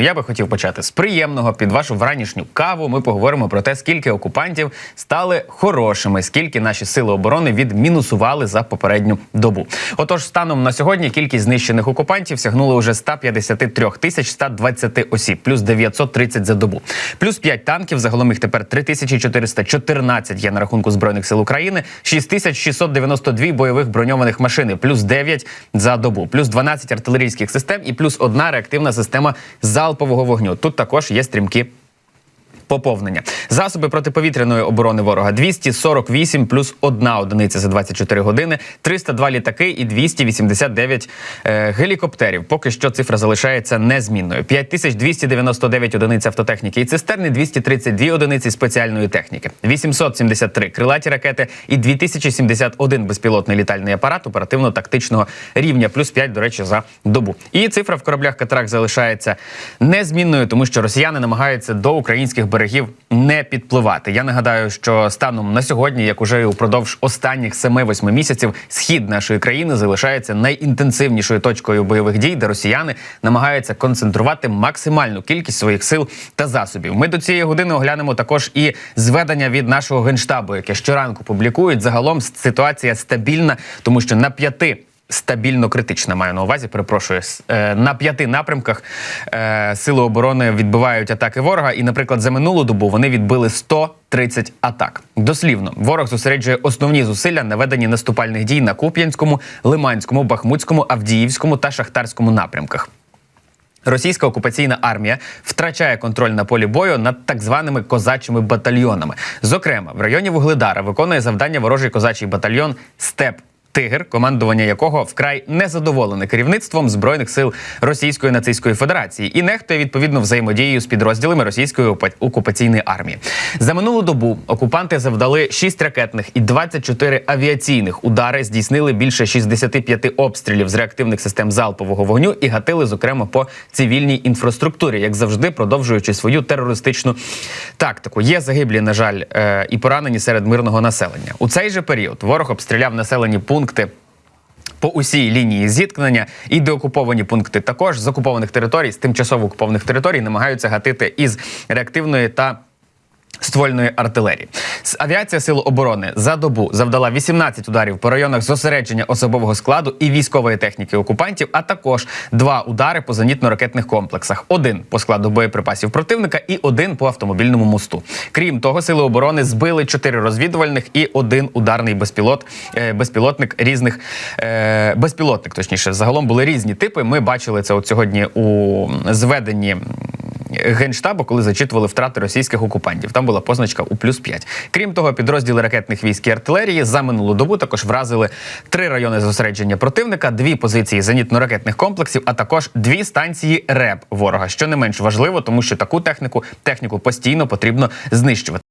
Ну, я би хотів почати з приємного під вашу вранішню каву. Ми поговоримо про те, скільки окупантів стали хорошими, скільки наші сили оборони відмінусували за попередню добу. Отож, станом на сьогодні кількість знищених окупантів сягнула уже 153 тисяч 120 осіб, плюс 930 за добу, плюс 5 танків. Загалом їх тепер 3414 є на рахунку збройних сил України, 6692 бойових броньованих машини, плюс 9 за добу, плюс 12 артилерійських систем і плюс одна реактивна система залпового вогню. Тут також є стрімкі. Поповнення засоби протиповітряної оборони ворога 248 плюс одна одиниця за 24 години, 302 літаки і 289 е, гелікоптерів. Поки що цифра залишається незмінною. 5299 одиниць автотехніки і цистерни, 232 одиниці спеціальної техніки, 873 крилаті ракети і 2071 безпілотний літальний апарат оперативно-тактичного рівня, плюс 5, до речі, за добу. І цифра в кораблях катерах залишається незмінною, тому що росіяни намагаються до українських берегів не підпливати. Я нагадаю, що станом на сьогодні, як уже упродовж останніх 7-8 місяців, схід нашої країни залишається найінтенсивнішою точкою бойових дій, де росіяни намагаються концентрувати максимальну кількість своїх сил та засобів. Ми до цієї години оглянемо також і зведення від нашого генштабу, яке щоранку публікують. Загалом ситуація стабільна, тому що на п'яти. Стабільно критична маю на увазі. Перепрошую е, на п'яти напрямках е, сили оборони відбивають атаки ворога. І, наприклад, за минулу добу вони відбили 130 атак. Дослівно, ворог зосереджує основні зусилля на веденні наступальних дій на Куп'янському, Лиманському, Бахмутському, Авдіївському та Шахтарському напрямках. Російська окупаційна армія втрачає контроль на полі бою над так званими козачими батальйонами. Зокрема, в районі Вугледара виконує завдання ворожий козачий батальйон Степ. Тигр, командування якого вкрай незадоволене керівництвом збройних сил Російської нацистської Федерації і нехтує відповідно взаємодією з підрозділами російської окупа- окупаційної армії. За минулу добу окупанти завдали 6 ракетних і 24 авіаційних удари, здійснили більше 65 обстрілів з реактивних систем залпового вогню і гатили, зокрема, по цивільній інфраструктурі, як завжди, продовжуючи свою терористичну тактику. Є загиблі, на жаль, е, і поранені серед мирного населення. У цей же період ворог обстріляв населені пункти. По усій лінії зіткнення. І деокуповані пункти також з окупованих територій, з тимчасово окупованих територій намагаються гатити із реактивної та ствольної артилерії. Авіація Сил оборони за добу завдала 18 ударів по районах зосередження особового складу і військової техніки окупантів, а також два удари по зенітно-ракетних комплексах: один по складу боєприпасів противника і один по автомобільному мосту. Крім того, сили оборони збили чотири розвідувальних і один ударний безпілот, е, безпілотник різних е, безпілотник. Точніше, загалом були різні типи. Ми бачили це от сьогодні у зведенні. Генштабу, коли зачитували втрати російських окупантів. Там була позначка у плюс 5. Крім того, підрозділи ракетних військ і артилерії за минулу добу також вразили три райони зосередження противника, дві позиції зенітно-ракетних комплексів, а також дві станції РЕБ ворога, що не менш важливо, тому що таку техніку техніку постійно потрібно знищувати.